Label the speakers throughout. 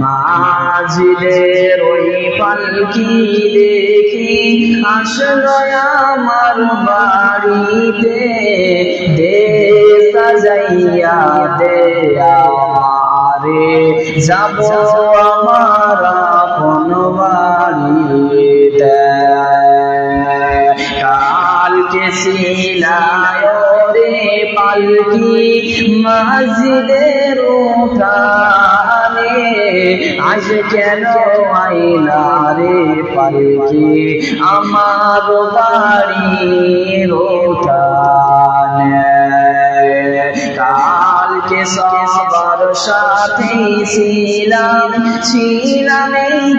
Speaker 1: মাঝিদের ওই পালকি দেখি আসলো আমার বাড়িতে। দে সাজাইয়া দে আমারে। যাব আমার আপন বাড়িতে। কালকে শিলায় রে পালকি মসজিদের উঠানে আজ কেন আইলা রে পালকি আমার বাড়ির কালকে সবার সাথে ছিলাম ছিলাম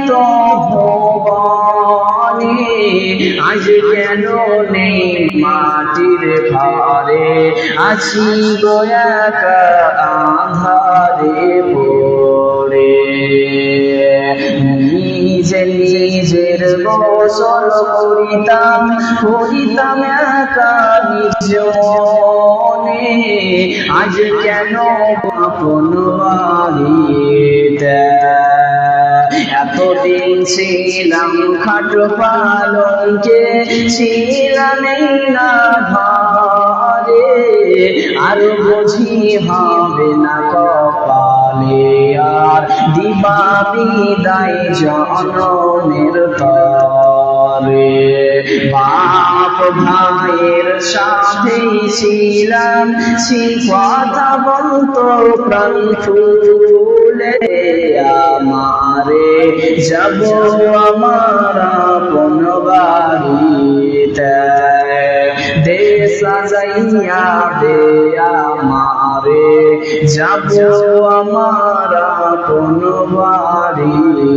Speaker 1: তো ভুবনে। আজ কেন নেই মাটির ঘরে আছি গোয়াকা আধারে নিজের গোসল করিতাম করিতাম একা নিজ আজ কেন আপন বাড়িতে? এতদিন ছিলাম খাট পালনকে, ছিলাম না ঘরে আর বুঝি হবে না কপালে আর জনমের তরে। বাপ ভাইয়ের সাথে ছিলাম, সে কথা বলতো প্রাণ ফুলে আমারে। যাব আমার আপন সাজাইয়া দে আমারে। যাব আমার কোন বাড়ি।